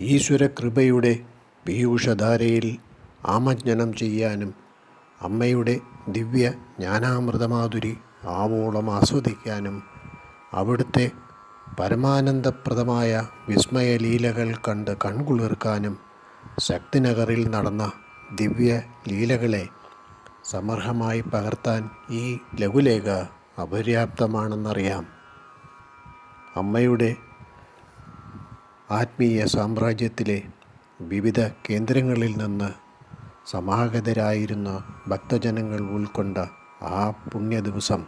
ഈശ്വരകൃപയുടെ പീയൂഷധാരയിൽ ആമജ്ഞനം ചെയ്യാനും അമ്മയുടെ ദിവ്യ ജ്ഞാനാമൃതമാധുരി ആവോളം ആസ്വദിക്കാനും അവിടുത്തെ പരമാനന്ദപ്രദമായ വിസ്മയലീലകൾ കണ്ട് കൺകുളിർക്കാനും ശക്തിനഗറിൽ നടന്ന ദിവ്യ ലീലകളെ സമർഹമായി പകർത്താൻ ഈ ലഘുലേഖ അപര്യാപ്തമാണെന്നറിയാം. അമ്മയുടെ ആത്മീയ സാമ്രാജ്യത്തിലെ വിവിധ കേന്ദ്രങ്ങളിൽ നിന്ന് സമാഗതരായിരുന്ന ഭക്തജനങ്ങൾ ഉൾക്കൊണ്ട ആ പുണ്യ ദിവസം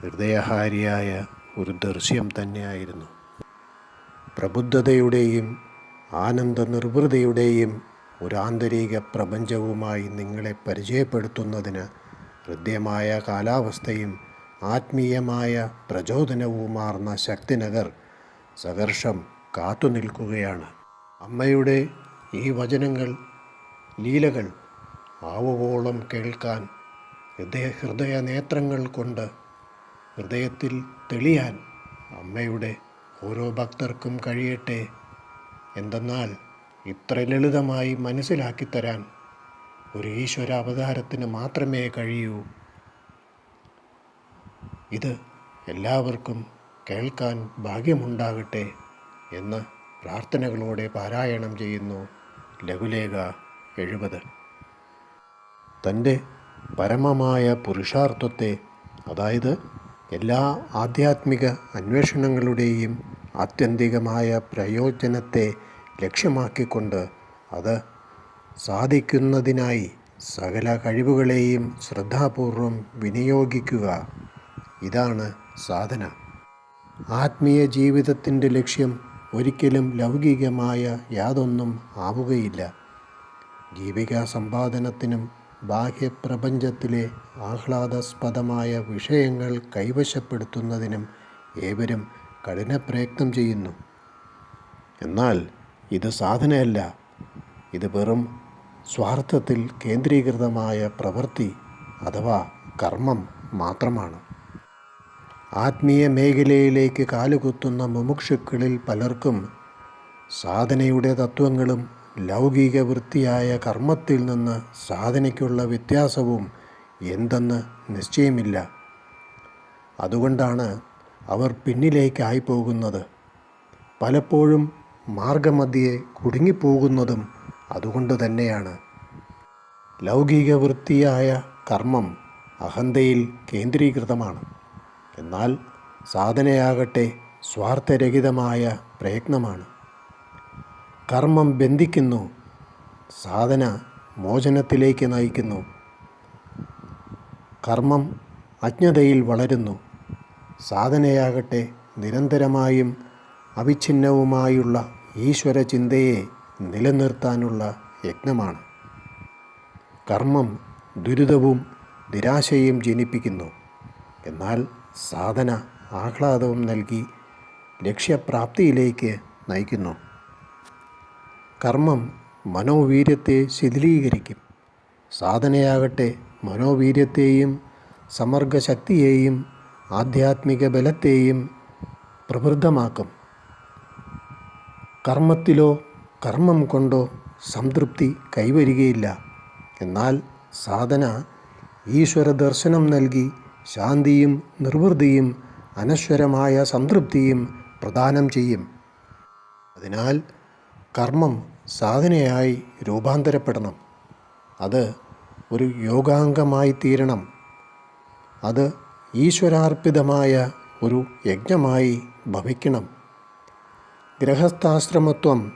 ഹൃദയഹാരിയായ ഒരു ദൃശ്യം തന്നെയായിരുന്നു. പ്രബുദ്ധതയുടെയും ആനന്ദ നിർവൃതിയുടെയും ഒരു ആന്തരിക പ്രപഞ്ചവുമായി നിങ്ങളെ പരിചയപ്പെടുത്തുന്നതിന് ഹൃദ്യമായ കാലാവസ്ഥയും ആത്മീയമായ പ്രചോദനവുമാർന്ന ശക്തിനഗർ സഹർഷം കാത്തുനിൽക്കുകയാണ് അമ്മയുടെ ഈ വചനങ്ങൾ ലീലകൾ ആവോളം കേൾക്കാൻ ഹൃദയ ഹൃദയ നേത്രങ്ങൾ കൊണ്ട് ഹൃദയത്തിൽ തെളിയാൻ അമ്മയുടെ ഓരോ ഭക്തർക്കും കഴിയട്ടെ എന്തെന്നാൽ ഇത്ര ലളിതമായി മനസ്സിലാക്കി തരാൻ ഒരു ഈശ്വര അവതാരത്തിന് മാത്രമേ കഴിയൂ. ഇത് എല്ലാവർക്കും കേൾക്കാൻ ഭാഗ്യമുണ്ടാകട്ടെ. എന്ന് പ്രാർത്ഥനകളോടെ പാരായണം ചെയ്യുന്നു ലഘുലേഖ എഴുപത്. തന്റെ പരമമായ പുരുഷാർത്ഥത്തെ അതായത് എല്ലാ ആധ്യാത്മിക അന്വേഷണങ്ങളുടെയും ആത്യന്തികമായ പ്രയോജനത്തെ ലക്ഷ്യമാക്കിക്കൊണ്ട് അത് സാധിക്കുന്നതിനായി സകല കഴിവുകളെയും ശ്രദ്ധാപൂർവം വിനിയോഗിക്കുക. ഇതാണ് സാധന. ആത്മീയ ജീവിതത്തിന്റെ ലക്ഷ്യം ഒരിക്കലും ലൗകികമായ യാതൊന്നും ആവുകയില്ല. ജീവികാ സമ്പാദനത്തിനും ബാഹ്യപ്രപഞ്ചത്തിലെ ആഹ്ലാദാസ്പദമായ വിഷയങ്ങൾ കൈവശപ്പെടുത്തുന്നതിനും ഏവരും കഠിനപ്രയത്നം ചെയ്യുന്നു. എന്നാൽ ഇത് സാധനയല്ല. ഇത് വെറും സ്വാർത്ഥത്തിൽ കേന്ദ്രീകൃതമായ പ്രവൃത്തി അഥവാ കർമ്മം മാത്രമാണ്. ആത്മീയ മേഖലയിലേക്ക് കാലുകുത്തുന്ന മുമുക്ഷുക്കളിൽ പലർക്കും സാധനയുടെ തത്വങ്ങളും ലൗകിക വൃത്തിയായ കർമ്മത്തിൽ നിന്ന് സാധനയ്ക്കുള്ള വ്യത്യാസവും എന്തെന്ന് നിശ്ചയമില്ല. അതുകൊണ്ടാണ് അവർ പിന്നിലേക്കായി പോകുന്നത്. പലപ്പോഴും മാർഗമധ്യേ കുടുങ്ങിപ്പോകുന്നതും അതുകൊണ്ട് തന്നെയാണ്. ലൗകിക വൃത്തിയായ കർമ്മം അഹന്തയിൽ കേന്ദ്രീകൃതമാണ്. എന്നാൽ സാധനയാകട്ടെ സ്വാർത്ഥരഹിതമായ പ്രയത്നമാണ്. കർമ്മം ബന്ധിക്കുന്നു സാധന മോചനത്തിലേക്ക് നയിക്കുന്നു. കർമ്മം അജ്ഞതയിൽ വളരുന്നു സാധനയാകട്ടെ നിരന്തരമായും അവിഛിന്നവുമായുള്ള ഈശ്വര ചിന്തയെ നിലനിർത്താനുള്ള യജ്ഞമാണ്. കർമ്മം ദുരിതവും നിരാശയും ജനിപ്പിക്കുന്നു എന്നാൽ സാധന ആഹ്ലാദവും നൽകി ലക്ഷ്യപ്രാപ്തിയിലേക്ക് നയിക്കുന്നു. കർമ്മം മനോവീര്യത്തെ ശിഥിലീകരിക്കും. സാധനയാകട്ടെ മനോവീര്യത്തെയും സമർഗശക്തിയെയും ആധ്യാത്മിക ബലത്തെയും പ്രവൃദ്ധമാക്കും കർമ്മത്തിലോ കർമ്മം കൊണ്ടോ സംതൃപ്തി കൈവരികയില്ല. എന്നാൽ സാധന ഈശ്വര ദർശനം നൽകി ശാന്തിയും നിർവൃതിയും അനശ്വരമായ സംതൃപ്തിയും പ്രദാനം ചെയ്യും. അതിനാൽ കർമ്മം സാധനയായി രൂപാന്തരപ്പെടണം. അത് ഒരു യോഗാംഗമായി തീരണം. അത് ഈശ്വരാർപ്പിതമായ ഒരു യജ്ഞമായി ഭവിക്കണം. ഗൃഹസ്ഥാശ്രമത്വം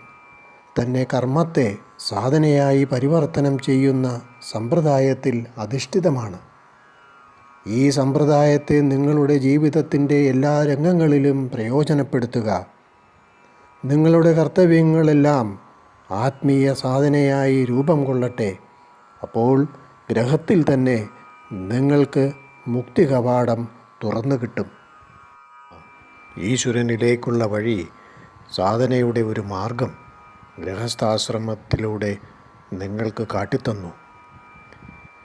തന്നെ കർമ്മത്തെ സാധനയായി പരിവർത്തനം ചെയ്യുന്ന സമ്പ്രദായത്തിൽ അധിഷ്ഠിതമാണ്. ഈ സമ്പ്രദായത്തെ നിങ്ങളുടെ ജീവിതത്തിന്റെ എല്ലാ രംഗങ്ങളിലും പ്രയോജനപ്പെടുത്തുക. നിങ്ങളുടെ കർത്തവ്യങ്ങളെല്ലാം ആത്മീയ സാധനയായി രൂപം കൊള്ളട്ടെ. അപ്പോൾ ഗ്രഹത്തിൽ തന്നെ നിങ്ങൾക്ക് മുക്തി കവാടം തുറന്നു കിട്ടും. ഈശ്വരനിലേക്കുള്ള വഴി സാധനയുടെ ഒരു മാർഗം ഗൃഹസ്ഥാശ്രമത്തിലൂടെ നിങ്ങൾക്ക് കാട്ടിത്തന്നു.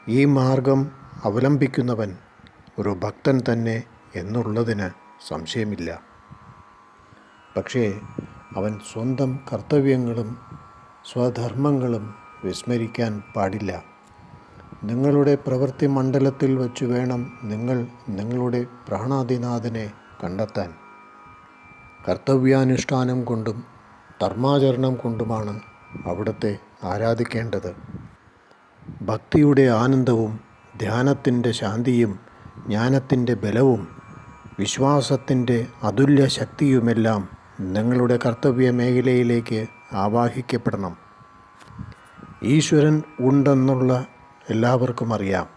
ഈ മാർഗം അവലംബിക്കുന്നവൻ ഒരു ഭക്തൻ തന്നെ എന്നുള്ളതിന് സംശയമില്ല. പക്ഷേ അവൻ സ്വന്തം കർത്തവ്യങ്ങളും സ്വധർമ്മങ്ങളും വിസ്മരിക്കാൻ പാടില്ല. നിങ്ങളുടെ പ്രവൃത്തി മണ്ഡലത്തിൽ വച്ചു വേണം നിങ്ങൾ നിങ്ങളുടെ പ്രാണാതിനാഥനെ കണ്ടെത്താൻ. കർത്തവ്യാനുഷ്ഠാനം കൊണ്ടും ധർമാചരണം കൊണ്ടുമാണ് അവിടുത്തെ ആരാധിക്കേണ്ടത്. ഭക്തിയുടെ ആനന്ദവും ധ്യാനത്തിന്റെ ശാന്തിയും ജ്ഞാനത്തിന്റെ ബലവും വിശ്വാസത്തിന്റെ അതുല്യ ശക്തിയുമെല്ലാം നിങ്ങളുടെ കർത്തവ്യ മേഖലയിലേക്ക് ആവാഹിക്കപ്പെടണം. ഈശ്വരൻ ഉണ്ടെന്നുള്ള എല്ലാവർക്കും അറിയാം.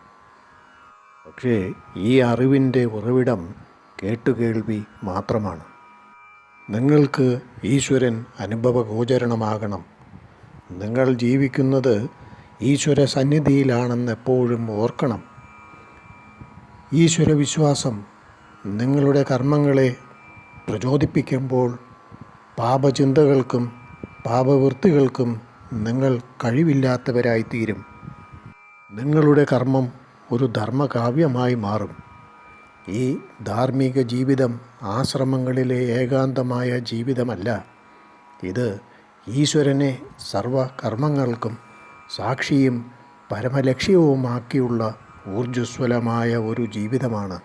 പക്ഷേ ഈ അറിവിന്റെ ഉറവിടം കേട്ടുകേൾവി മാത്രമാണ്. നിങ്ങൾക്ക് ഈശ്വരൻ അനുഭവഗോചരണമാകണം. നിങ്ങൾ ജീവിക്കുന്നത് ഈശ്വര സന്നിധിയിലാണെന്ന് എപ്പോഴും ഓർക്കണം. ഈശ്വര വിശ്വാസം നിങ്ങളുടെ കർമ്മങ്ങളെ പ്രചോദിപ്പിക്കുമ്പോൾ പാപചിന്തകൾക്കും പാപവൃത്തികൾക്കും നിങ്ങൾ കഴിവില്ലാത്തവരായിത്തീരും. നിങ്ങളുടെ കർമ്മം ഒരു ധർമ്മകാവ്യമായി മാറും. ഈ ധാർമ്മിക ജീവിതം ആശ്രമങ്ങളിലെ ഏകാന്തമായ ജീവിതമല്ല. ഇത് ഈശ്വരനെ സർവകർമ്മങ്ങൾക്കും സാക്ഷിയും പരമലക്ഷ്യവുമാക്കിയുള്ള ഊർജസ്വലമായ ഒരു ജീവിതമാണ്.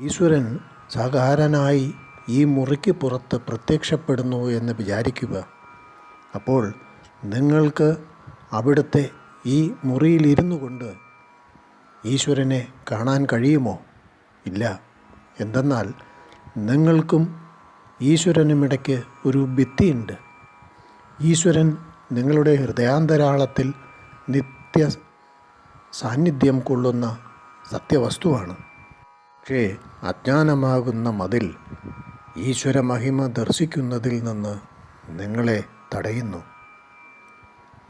ഈശ്വരൻ സാകാരനായി ഈ മുറിക്ക് പുറത്ത് പ്രത്യക്ഷപ്പെടുന്നു എന്ന് വിചാരിക്കുക. അപ്പോൾ നിങ്ങൾക്ക് അവിടുത്തെ ഈ മുറിയിലിരുന്നു കൊണ്ട് ഈശ്വരനെ കാണാൻ കഴിയുമോ? ഇല്ല. എന്തെന്നാൽ നിങ്ങൾക്കും ഈശ്വരനുമിടയ്ക്ക് ഒരു ഭിത്തിയുണ്ട്. ഈശ്വരൻ നിങ്ങളുടെ ഹൃദയാന്തരാളത്തിൽ നിത്യ സാന്നിധ്യം കൊള്ളുന്ന സത്യവസ്തുവാണ്. പക്ഷേ അജ്ഞാനമാകുന്ന മതിൽ ഈശ്വര മഹിമ ദർശിക്കുന്നതിൽ നിന്ന് നിങ്ങളെ തടയുന്നു.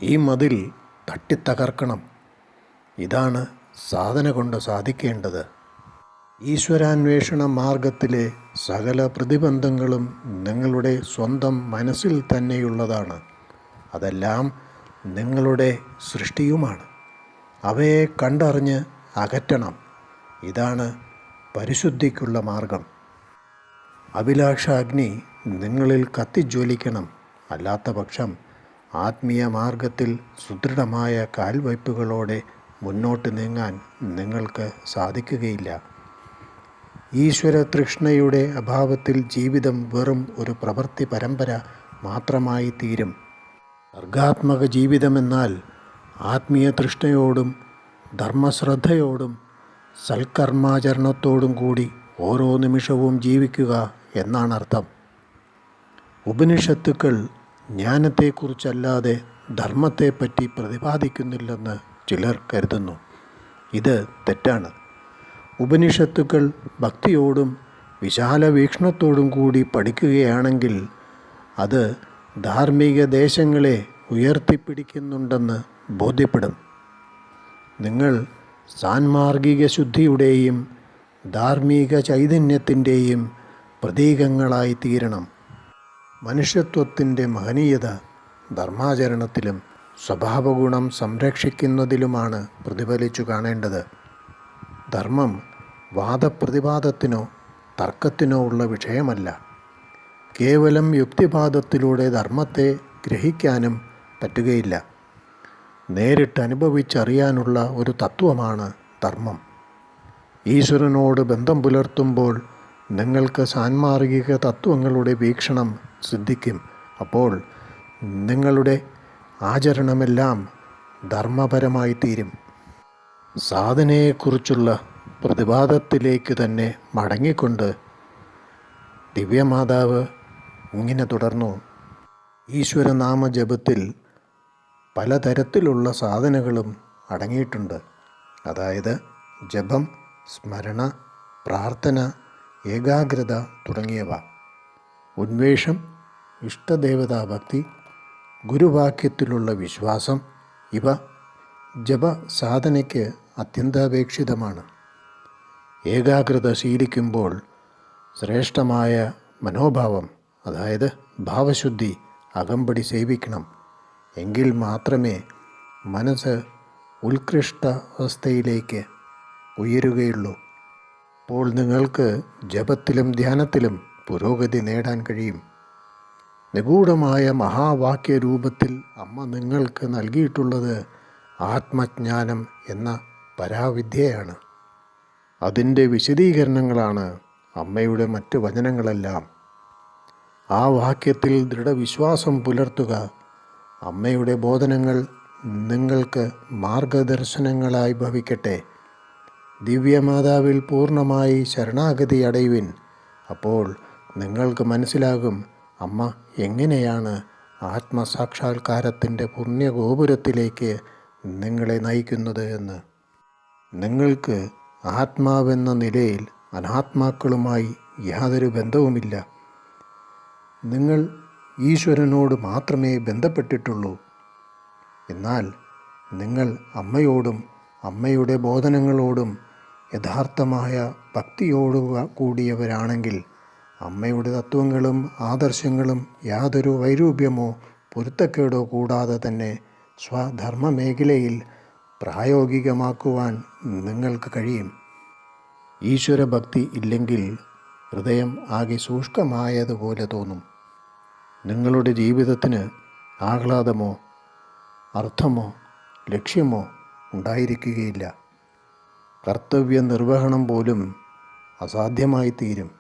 ഈ മതിൽ തട്ടിത്തകർക്കണം. ഇതാണ് സാധന കൊണ്ട് സാധിക്കേണ്ടത്. ഈശ്വരാന്വേഷണ മാർഗത്തിലെ സകല പ്രതിബന്ധങ്ങളും നിങ്ങളുടെ സ്വന്തം മനസ്സിൽ തന്നെയുള്ളതാണ്. അതെല്ലാം നിങ്ങളുടെ സൃഷ്ടിയുമാണ്. അവയെ കണ്ടറിഞ്ഞ് അകറ്റണം. ഇതാണ് പരിശുദ്ധിക്കുള്ള മാർഗം. അഭിലാഷാഗ്നി നിങ്ങളിൽ കത്തിജ്വലിക്കണം. അല്ലാത്ത പക്ഷം ആത്മീയ മാർഗത്തിൽ സുദൃഢമായ കാൽവയ്പ്പുകളോടെ മുന്നോട്ട് നീങ്ങാൻ നിങ്ങൾക്ക് സാധിക്കുകയില്ല. ഈശ്വര തൃഷ്ണയുടെ അഭാവത്തിൽ ജീവിതം വെറും ഒരു പ്രവൃത്തി പരമ്പര മാത്രമായി തീരും. സർഗാത്മക ജീവിതമെന്നാൽ ആത്മീയ തൃഷ്ണയോടും ധർമ്മശ്രദ്ധയോടും സൽക്കർമാചരണത്തോടും കൂടി ഓരോ നിമിഷവും ജീവിക്കുക എന്നാണ് അർത്ഥം ഉപനിഷത്തുക്കൾ ജ്ഞാനത്തെക്കുറിച്ചല്ലാതെ ധർമ്മത്തെപ്പറ്റി പ്രതിപാദിക്കുന്നില്ലെന്ന് ചിലർ കരുതുന്നു. ഇത് തെറ്റാണ്. ഉപനിഷത്തുക്കൾ ഭക്തിയോടും വിശാല വീക്ഷണത്തോടും കൂടി പഠിക്കുകയാണെങ്കിൽ അത് ധാർമ്മിക ദേശങ്ങളെ ഉയർത്തിപ്പിടിക്കുന്നുണ്ടെന്ന് ബോധ്യപ്പെടും. നിങ്ങൾ സാൻമാർഗിക ശുദ്ധിയുടെയും ധാർമ്മിക ചൈതന്യത്തിന്റെയും പ്രതീകങ്ങളായി തീരണം മനുഷ്യത്വത്തിന്റെ മഹനീയത ധർമാചരണത്തിലും സ്വഭാവഗുണം സംരക്ഷിക്കുന്നതിലുമാണ് പ്രതിഫലിച്ചു കാണേണ്ടത്. ധർമ്മം വാദപ്രതിവാദത്തിനോ തർക്കത്തിനോ ഉള്ള വിഷയമല്ല. കേവലം യുക്തിവാദത്തിലൂടെ ധർമ്മത്തെ ഗ്രഹിക്കാനും പറ്റുകയില്ല. നേരിട്ട് അനുഭവിച്ചറിയാനുള്ള ഒരു തത്വമാണ് ധർമ്മം. ഈശ്വരനോട് ബന്ധം പുലർത്തുമ്പോൾ നിങ്ങൾക്ക് സാൻമാർഗിക തത്വങ്ങളുടെ വീക്ഷണം സിദ്ധിക്കും. അപ്പോൾ നിങ്ങളുടെ ആചരണമെല്ലാം ധർമ്മപരമായി തീരും. സാധനയെക്കുറിച്ചുള്ള പ്രതിവാദത്തിലേക്ക് തന്നെ മടങ്ങിക്കൊണ്ട് ദിവ്യമാതാവ് ഇങ്ങനെ തുടർന്നു. ഈശ്വരനാമ ജപത്തിൽ പലതരത്തിലുള്ള സാധനകളും അടങ്ങിയിട്ടുണ്ട്. അതായത് ജപം സ്മരണ പ്രാർത്ഥന ഏകാഗ്രത തുടങ്ങിയവ. ഉന്മേഷം ഇഷ്ടദേവതാ ഭക്തി ഗുരുവാക്യത്തിലുള്ള വിശ്വാസം ഇവ ജപ സാധനയ്ക്ക് അത്യന്താപേക്ഷിതമാണ്. ഏകാഗ്രത ശീലിക്കുമ്പോൾ ശ്രേഷ്ഠമായ മനോഭാവം അതായത് ഭാവശുദ്ധി അകമ്പടി സേവിക്കണം. എങ്കിൽ മാത്രമേ മനസ്സ് ഉത്കൃഷ്ട അവസ്ഥയിലേക്ക് ഉയരുകയുള്ളൂ. അപ്പോൾ നിങ്ങൾക്ക് ജപത്തിലും ധ്യാനത്തിലും പുരോഗതി നേടാൻ കഴിയും. നിഗൂഢമായ മഹാവാക്യ രൂപത്തിൽ അമ്മ നിങ്ങൾക്ക് നൽകിയിട്ടുള്ളത് ആത്മജ്ഞാനം എന്ന പരാവിദ്യയാണ്. അതിന്റെ വിശദീകരണങ്ങളാണ് അമ്മയുടെ മറ്റ് വചനങ്ങളെല്ലാം. ആ വാക്യത്തിൽ ദൃഢവിശ്വാസം പുലർത്തുക അമ്മയുടെ ബോധനങ്ങൾ നിങ്ങൾക്ക് മാർഗദർശനങ്ങളായി ഭവിക്കട്ടെ. ദിവ്യമാതാവിൽ പൂർണമായി ശരണാഗതി അടയുവിൻ. അപ്പോൾ നിങ്ങൾക്ക് മനസ്സിലാകും അമ്മ എങ്ങനെയാണ് ആത്മസാക്ഷാത്കാരത്തിന്റെ പുണ്യഗോപുരത്തിലേക്ക് നിങ്ങളെ നയിക്കുന്നത് എന്ന്. നിങ്ങൾക്ക് ആത്മാവെന്ന നിലയിൽ അനാത്മാക്കളുമായി യാതൊരു ബന്ധവുമില്ല. നിങ്ങൾ ഈശ്വരനോട് മാത്രമേ ബന്ധപ്പെട്ടിട്ടുള്ളൂ. എന്നാൽ നിങ്ങൾ അമ്മയോടും അമ്മയുടെ ബോധനങ്ങളോടും യഥാർത്ഥമായ ഭക്തിയോടു കൂടിയവരാണെങ്കിൽ അമ്മയുടെ തത്വങ്ങളും ആദർശങ്ങളും യാതൊരു വൈരൂപ്യമോ പൊരുത്തക്കേടോ കൂടാതെ തന്നെ സ്വധർമ്മ മേഖലയിൽ പ്രായോഗികമാക്കുവാൻ നിങ്ങൾക്ക് കഴിയും. ഈശ്വരഭക്തി ഇല്ലെങ്കിൽ ഹൃദയം ആകെ ശുഷ്കമായതുപോലെ തോന്നും. നിങ്ങളുടെ ജീവിതത്തിന് ആഹ്ലാദമോ അർത്ഥമോ ലക്ഷ്യമോ ഉണ്ടായിരിക്കുകയില്ല. കർത്തവ്യ നിർവഹണം പോലും അസാധ്യമായി തീരും.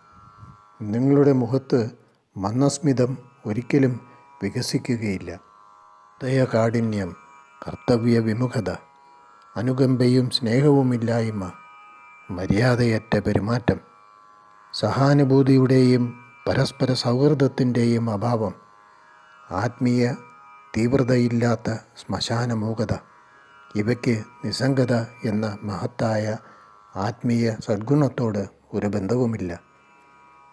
നിങ്ങളുടെ മുഖത്ത് മന്ദസ്മിതം ഒരിക്കലും വികസിക്കുകയില്ല. ദയകാഠിന്യം കർത്തവ്യ വിമുഖത അനുകമ്പയും സ്നേഹവുമില്ലായ്മ മര്യാദയറ്റ പെരുമാറ്റം സഹാനുഭൂതിയുടെയും പരസ്പര സൗഹൃദത്തിന്റെയും അഭാവം ആത്മീയ തീവ്രതയില്ലാത്ത ശ്മശാനമൂകത ഇവയ്ക്ക് നിസ്സംഗത എന്ന മഹത്തായ ആത്മീയ സദ്ഗുണത്തോട് ഒരു ബന്ധവുമില്ല.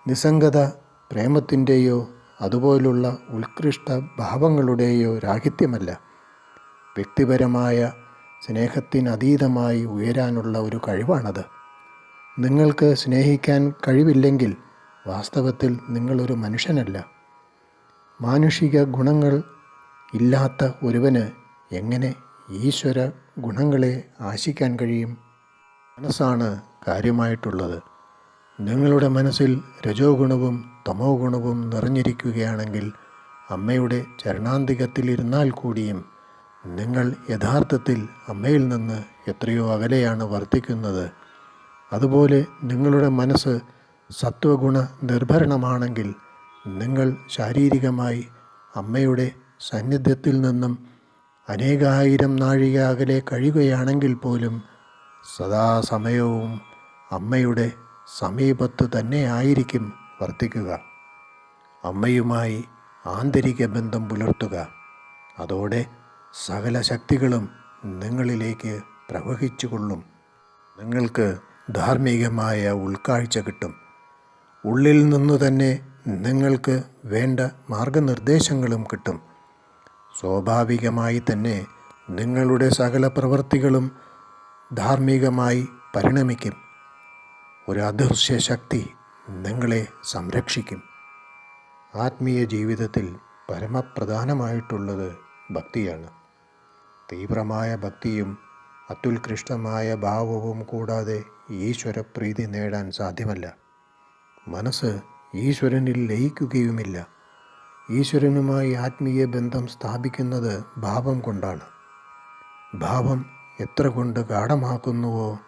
നിസ്സംഗത പ്രേമത്തിന്റെയോ അതുപോലുള്ള ഉത്കൃഷ്ട ഭാവങ്ങളുടെയോ രാഹിത്യമല്ല. വ്യക്തിപരമായ സ്നേഹത്തിനതീതമായി ഉയരാനുള്ള ഒരു കഴിവാണത്. നിങ്ങൾക്ക് സ്നേഹിക്കാൻ കഴിവില്ലെങ്കിൽ വാസ്തവത്തിൽ നിങ്ങളൊരു മനുഷ്യനല്ല. മാനുഷിക ഗുണങ്ങൾ ഇല്ലാത്ത ഒരുവന് എങ്ങനെ ഈശ്വര ഗുണങ്ങളെ ആശിക്കാൻ കഴിയും? മനസ്സാണ് കാര്യമായിട്ടുള്ളത്. നിങ്ങളുടെ മനസ്സിൽ രജോ ഗുണവും തമോ ഗുണവും നിറഞ്ഞിരിക്കുകയാണെങ്കിൽ അമ്മയുടെ ചരണാന്തികത്തിലിരുന്നാൽ കൂടിയും നിങ്ങൾ യഥാർത്ഥത്തിൽ അമ്മയിൽ നിന്ന് എത്രയോ അകലെയാണ് വർത്തിക്കുന്നത്. അതുപോലെ നിങ്ങളുടെ മനസ്സ് സത്വഗുണ നിർഭരണമാണെങ്കിൽ നിങ്ങൾ ശാരീരികമായി അമ്മയുടെ സാന്നിധ്യത്തിൽ നിന്നും അനേകായിരം നാഴിക അകലെ കഴിയുകയാണെങ്കിൽ പോലും സദാസമയവും അമ്മയുടെ സമീപത്ത് തന്നെ ആയിരിക്കും വർത്തിക്കുക. അമ്മയുമായി ആന്തരിക ബന്ധം പുലർത്തുക. അതോടെ സകല ശക്തികളും നിങ്ങളിലേക്ക് പ്രവഹിച്ചുകൊള്ളും. നിങ്ങൾക്ക് ധാർമ്മികമായ ഉൾക്കാഴ്ച കിട്ടും. ഉള്ളിൽ നിന്നു തന്നെ നിങ്ങൾക്ക് വേണ്ട മാർഗനിർദ്ദേശങ്ങളും കിട്ടും. സ്വാഭാവികമായി തന്നെ നിങ്ങളുടെ സകല പ്രവൃത്തികളും ധാർമ്മികമായി പരിണമിക്കും. ഒരു അദൃശ്യ ശക്തി നിങ്ങളെ സംരക്ഷിക്കും. ആത്മീയ ജീവിതത്തിൽ പരമപ്രധാനമായിട്ടുള്ളത് ഭക്തിയാണ്. തീവ്രമായ ഭക്തിയും അത്യുത്കൃഷ്ടമായ ഭാവവും കൂടാതെ ഈശ്വരപ്രീതി നേടാൻ സാധ്യമല്ല. മനസ്സ് ഈശ്വരനിൽ ലയിക്കുകയുമില്ല. ഈശ്വരനുമായി ആത്മീയ ബന്ധം സ്ഥാപിക്കുന്നത് ഭാവം കൊണ്ടാണ്. ഭാവം എത്ര കൊണ്ട് ഗാഠമാക്കുന്നുവോ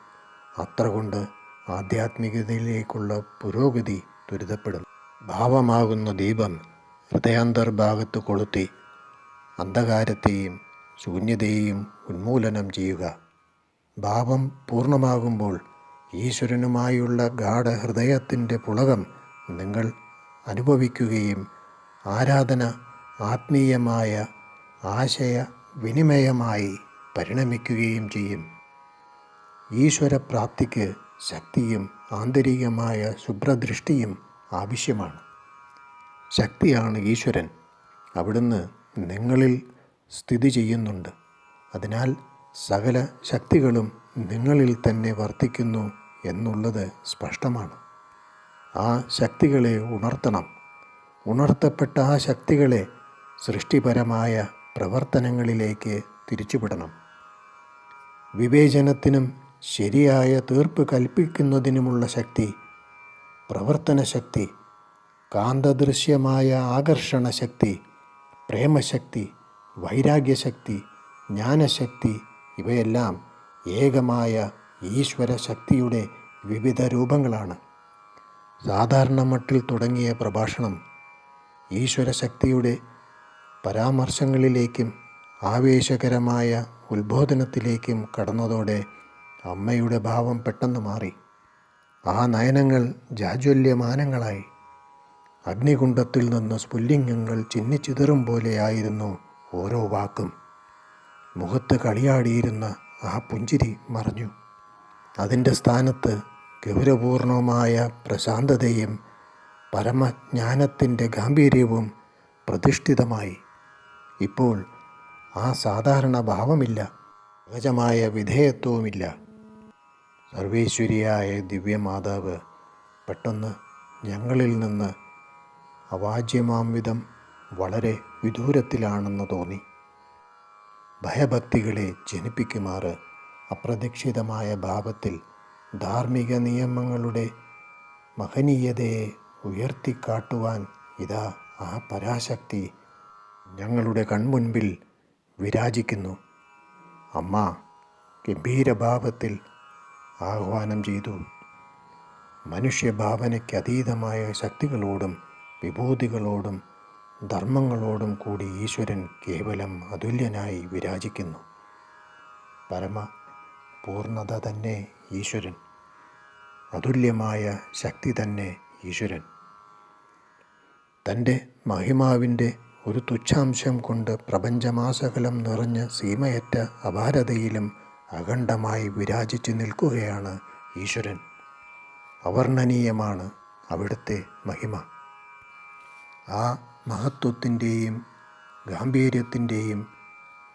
അത്ര കൊണ്ട് ആധ്യാത്മികതയിലേക്കുള്ള പുരോഗതി ത്വരിതപ്പെടും ഭാവമാകുന്ന ദീപം ഹൃദയാന്തർഭാഗത്ത് കൊളുത്തി അന്ധകാരത്തെയും ശൂന്യതയെയും ഉന്മൂലനം ചെയ്യുക. ഭാവം പൂർണമാകുമ്പോൾ ഈശ്വരനുമായുള്ള ഗാഠഹൃദയത്തിന്റെ പുളകം നിങ്ങൾ അനുഭവിക്കുകയും ആരാധന ആത്മീയമായ ആശയ വിനിമയമായി പരിണമിക്കുകയും ചെയ്യും. ഈശ്വരപ്രാപ്തിക്ക് ശക്തിയും ആന്തരികമായ ശുഭ്രദൃഷ്ടിയും ആവശ്യമാണ്. ശക്തിയാണ് ഈശ്വരൻ. അവിടുന്ന് നിങ്ങളിൽ സ്ഥിതി ചെയ്യുന്നുണ്ട്. അതിനാൽ സകല ശക്തികളും നിങ്ങളിൽ തന്നെ വർത്തിക്കുന്നു എന്നുള്ളത് സ്പഷ്ടമാണ്. ആ ശക്തികളെ ഉണർത്തണം. ഉണർത്തപ്പെട്ട ആ ശക്തികളെ സൃഷ്ടിപരമായ പ്രവർത്തനങ്ങളിലേക്ക് തിരിച്ചുവിടണം. വിവേചനത്തിനും ശരിയായ തീർപ്പ് കൽപ്പിക്കുന്നതിനുമുള്ള ശക്തി പ്രവർത്തനശക്തി കാന്തദൃശ്യമായ ആകർഷണശക്തി പ്രേമശക്തി വൈരാഗ്യശക്തി ജ്ഞാനശക്തി ഇവയെല്ലാം ഏകമായ ഈശ്വരശക്തിയുടെ വിവിധ രൂപങ്ങളാണ്. സാധാരണ മട്ടിൽ തുടങ്ങിയ പ്രഭാഷണം ഈശ്വര ശക്തിയുടെ പരാമർശങ്ങളിലേക്കും ആവേശകരമായ ഉത്ബോധനത്തിലേക്കും കടന്നതോടെ അമ്മയുടെ ഭാവം പെട്ടെന്ന് മാറി. ആ നയനങ്ങൾ ജാജ്വല്യമാനങ്ങളായി. അഗ്നികുണ്ഡത്തിൽ നിന്ന് സ്ഫുല്ലിംഗങ്ങൾ ചിന്നിച്ചിതറും പോലെയായിരുന്നു ഓരോ വാക്കും. മുഖത്ത് കളിയാടിയിരുന്ന ആ പുഞ്ചിരി മറഞ്ഞു. അതിന്റെ സ്ഥാനത്ത് ഗൗരവപൂർണമായ പ്രശാന്തതയും പരമജ്ഞാനത്തിന്റെ ഗാംഭീര്യവും പ്രതിഷ്ഠിതമായി. ഇപ്പോൾ ആ സാധാരണ ഭാവമില്ല സഹജമായ വിധേയത്വവുമില്ല. സർവേശ്വരിയായ ദിവ്യമാതാവ് പെട്ടെന്ന് ഞങ്ങളിൽ നിന്ന് അവാജ്യമാംവിധം വളരെ വിദൂരത്തിലാണെന്ന് തോന്നി. ഭയഭക്തികളെ ജനിപ്പിക്കുമാറ് അപ്രതീക്ഷിതമായ ഭാവത്തിൽ ധാർമ്മിക നിയമങ്ങളുടെ മഹനീയതയെ ഉയർത്തിക്കാട്ടുവാൻ ഇതാ ആ പരാശക്തി ഞങ്ങളുടെ കൺമുൻപിൽ വിരാജിക്കുന്നു. അമ്മ ഗംഭീരഭാവത്തിൽ ആഹ്വാനം ചെയ്തു. മനുഷ്യഭാവനയ്ക്ക് അതീതമായ ശക്തികളോടും വിഭൂതികളോടും ധർമ്മങ്ങളോടും കൂടി ഈശ്വരൻ കേവലം അതുല്യനായി വിരാജിക്കുന്നു. പരമ പൂർണത തന്നെ ഈശ്വരൻ. അതുല്യമായ ശക്തി തന്നെ ഈശ്വരൻ. തന്റെ മഹിമാവിന്റെ ഒരു തുച്ഛാംശം കൊണ്ട് പ്രപഞ്ചമാസകലം നിറഞ്ഞ് സീമയറ്റ അപാരതയിലും അഖണ്ഡമായി വിരാജിച്ച് നിൽക്കുകയാണ് ഈശ്വരൻ. അവർണനീയമാണ് അവിടുത്തെ മഹിമ. ആ മഹത്വത്തിന്റെയും ഗാംഭീര്യത്തിന്റെയും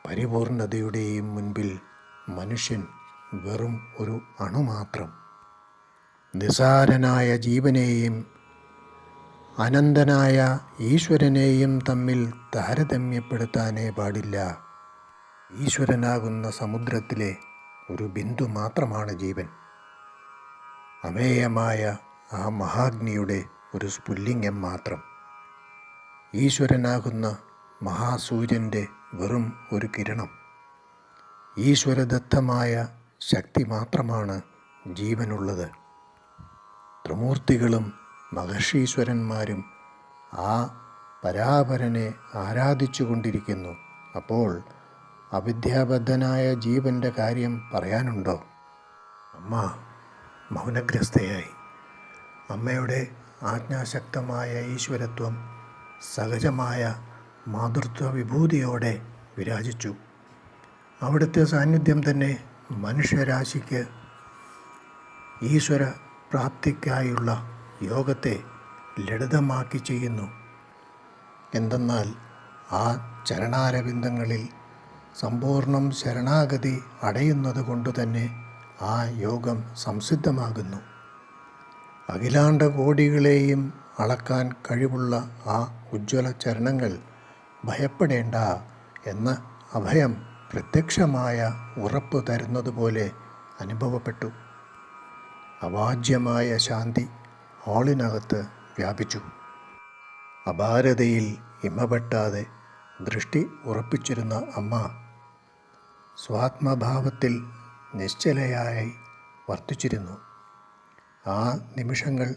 പരിപൂർണതയുടെയും മുൻപിൽ മനുഷ്യൻ വെറും ഒരു അണുമാത്രം നിസാരനായ ജീവനെയും അനന്തനായ ഈശ്വരനെയും തമ്മിൽ താരതമ്യപ്പെടുത്താനേ പാടില്ല. ഈശ്വരനാകുന്ന സമുദ്രത്തിലെ ഒരു ബിന്ദു മാത്രമാണ് ജീവൻ. അമേയമായ ആ മഹാഗ്നിയുടെ ഒരു സ്ഫുല്ലിംഗം മാത്രം. ഈശ്വരനാകുന്ന മഹാസൂര്യന്റെ വെറും ഒരു കിരണം. ഈശ്വരദത്തമായ ശക്തി മാത്രമാണ് ജീവനുള്ളത്. ത്രിമൂർത്തികളും മഹർഷീശ്വരന്മാരും ആ പരാപരനെ ആരാധിച്ചു കൊണ്ടിരിക്കുന്നു അപ്പോൾ അവിദ്യാബദ്ധനായ ജീവന്റെ കാര്യം പറയാനുണ്ടോ? അമ്മ മൗനഗ്രസ്തയായി. അമ്മയുടെ ആജ്ഞാശക്തമായ ഈശ്വരത്വം സഹജമായ മാതൃത്വ വിഭൂതിയോടെ വിരാജിച്ചു. അവിടുത്തെ സാന്നിധ്യം തന്നെ മനുഷ്യരാശിക്ക് ഈശ്വര പ്രാപ്തിക്കായുള്ള യോഗത്തെ ലളിതമാക്കി ചെയ്യുന്നു. എന്തെന്നാൽ ആ ചരണാരവിന്ദങ്ങളിൽ സമ്പൂർണം ശരണാഗതി അടയുന്നത് കൊണ്ട് തന്നെ ആ യോഗം സംസിദ്ധമാകുന്നു. അഖിലാണ്ട കോടികളെയും അളക്കാൻ കഴിവുള്ള ആ ഉജ്ജ്വല ചരണങ്ങൾ ഭയപ്പെടേണ്ട എന്ന അഭയം പ്രത്യക്ഷമായ ഉറപ്പ് തരുന്നതുപോലെ അനുഭവപ്പെട്ടു. അവാജ്യമായ ശാന്തി ഹാളിനകത്ത് വ്യാപിച്ചു. അപാരതയിൽ ഇമപെട്ടാതെ ദൃഷ്ടി ഉറപ്പിച്ചിരുന്ന അമ്മ സ്വാത്മഭാവത്തിൽ നിശ്ചലയായി വർത്തിച്ചിരുന്നു. ആ നിമിഷങ്ങൾ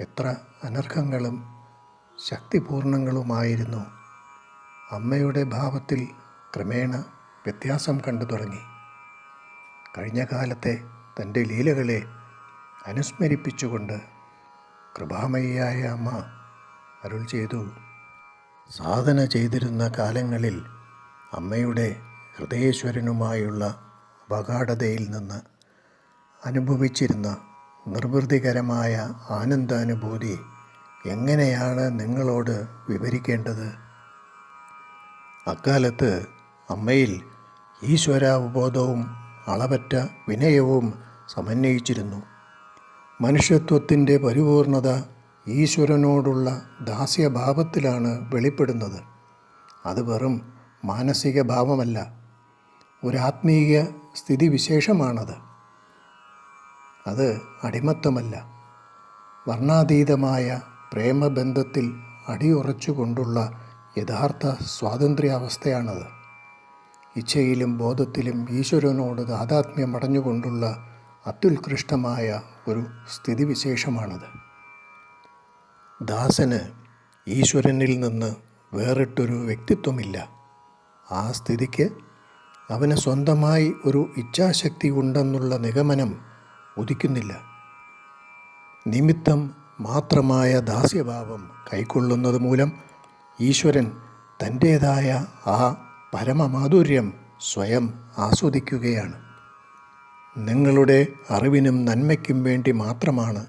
എത്ര അനർഹങ്ങളും ശക്തിപൂർണങ്ങളുമായിരുന്നു. അമ്മയുടെ ഭാവത്തിൽ ക്രമേണ വ്യത്യാസം കണ്ടു തുടങ്ങി. കഴിഞ്ഞ കാലത്തെ തന്റെ ലീലകളെ അനുസ്മരിപ്പിച്ചുകൊണ്ട് കൃപാമയിയായ അമ്മ അരുൾ ചെയ്തു. സാധന ചെയ്തിരുന്ന കാലങ്ങളിൽ അമ്മയുടെ ഹൃദയേശ്വരനുമായുള്ള അപകാഠതയിൽ നിന്ന് അനുഭവിച്ചിരുന്ന നിർവൃതികരമായ ആനന്ദാനുഭൂതി എങ്ങനെയാണ് നിങ്ങളോട് വിവരിക്കേണ്ടത്? അക്കാലത്ത് അമ്മയിൽ ഈശ്വരാവബോധവും അളവറ്റ വിനയവും സമന്വയിച്ചിരുന്നു. മനുഷ്യത്വത്തിന്റെ പരിപൂർണത ഈശ്വരനോടുള്ള ദാസ്യഭാവത്തിലാണ് വെളിപ്പെടുന്നത്. അത് വെറും മാനസിക ഭാവമല്ല ഒരാത്മീയ സ്ഥിതിവിശേഷമാണത്. അത് അടിമത്തമല്ല വർണാതീതമായ പ്രേമബന്ധത്തിൽ അടിയുറച്ചുകൊണ്ടുള്ള യഥാർത്ഥ സ്വാതന്ത്ര്യാവസ്ഥയാണത്. ഇച്ഛയിലും ബോധത്തിലും ഈശ്വരനോട് താതാത്മ്യം അടഞ്ഞുകൊണ്ടുള്ള അത്യുത്കൃഷ്ടമായ ഒരു സ്ഥിതിവിശേഷമാണത്. ദാസന് ഈശ്വരനിൽ നിന്ന് വേറിട്ടൊരു വ്യക്തിത്വമില്ല. ആ സ്ഥിതിക്ക് അവന് സ്വന്തമായി ഒരു ഇച്ഛാശക്തി ഉണ്ടെന്നുള്ള നിഗമനം ഉദിക്കുന്നില്ല. നിമിത്തം മാത്രമായ ദാസ്യഭാവം കൈക്കൊള്ളുന്നത് മൂലം ഈശ്വരൻ തന്റേതായ ആ പരമമാധുര്യം സ്വയം ആസ്വദിക്കുകയാണ്. നിങ്ങളുടെ അറിവിനും നന്മയ്ക്കും വേണ്ടി മാത്രമാണ്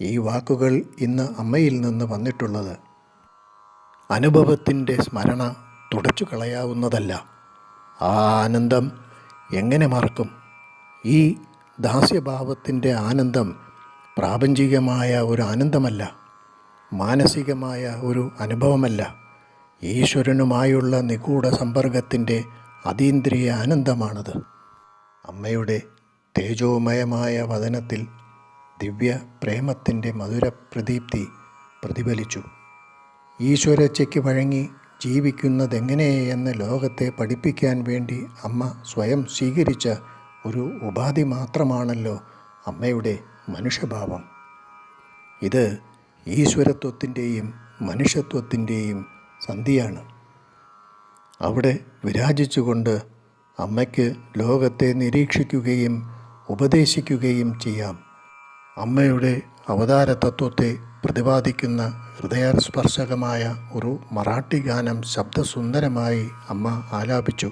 ഈ വാക്കുകൾ ഇന്ന് അമ്മയിൽ നിന്ന് വന്നിട്ടുള്ളത്. അനുഭവത്തിന്റെ സ്മരണ തുടച്ചു കളയാവുന്നതല്ല. ആ ആനന്ദം എങ്ങനെ മറക്കും? ഈ ദാസ്യഭാവത്തിന്റെ ആനന്ദം പ്രാപഞ്ചികമായ ഒരു ആനന്ദമല്ല മാനസികമായ ഒരു അനുഭവമല്ല. ഈശ്വരനുമായുള്ള നിഗൂഢ സമ്പർക്കത്തിന്റെ അതീന്ദ്രിയ ആനന്ദമാണത്. അമ്മയുടെ തേജോമയമായ വദനത്തിൽ ദിവ്യ പ്രേമത്തിന്റെ മധുര പ്രദീപ്തി പ്രതിഫലിച്ചു. ഈശ്വരച്ചയ്ക്ക് വഴങ്ങി ജീവിക്കുന്നതെങ്ങനെയെന്ന് ലോകത്തെ പഠിപ്പിക്കാൻ വേണ്ടി അമ്മ സ്വയം സ്വീകരിച്ച ഒരു ഉപാധി മാത്രമാണല്ലോ അമ്മയുടെ മനുഷ്യഭാവം. ഇത് ഈശ്വരത്വത്തിന്റെയും മനുഷ്യത്വത്തിന്റെയും സന്ധിയാണ്. അവിടെ വിരാജിച്ചുകൊണ്ട് അമ്മയ്ക്ക് ലോകത്തെ നിരീക്ഷിക്കുകയും ഉപദേശിക്കുകയും ചെയ്യാം. അമ്മയുടെ അവതാര തത്വത്തെ പ്രതിപാദിക്കുന്ന ഹൃദയസ്പർശകമായ ഒരു മറാഠി ഗാനം ശബ്ദസുന്ദരമായി അമ്മ ആലാപിച്ചു.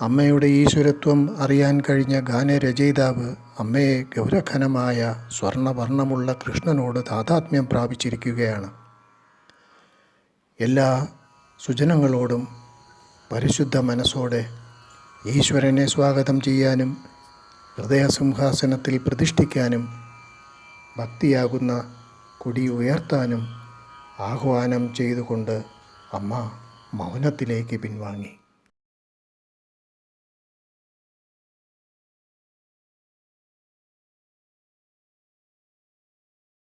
അമ്മയുടെ ഈശ്വരത്വം അറിയാൻ കഴിഞ്ഞ ഗാനരചയിതാവ് അമ്മയെ ഗൗരഘനമായ സ്വർണവർണമുള്ള കൃഷ്ണനോട് താതാത്മ്യം പ്രാപിച്ചിരിക്കുകയാണ്. എല്ലാ സുജനങ്ങളോടും പരിശുദ്ധ മനസ്സോടെ ഈശ്വരനെ സ്വാഗതം ചെയ്യാനും ഹൃദയസിംഹാസനത്തിൽ പ്രതിഷ്ഠിക്കാനും ഭക്തിയാകുന്ന കൊടി ഉയർത്താനും ആഹ്വാനം ചെയ്തുകൊണ്ട് അമ്മ മൗനത്തിലേക്ക് പിൻവാങ്ങി.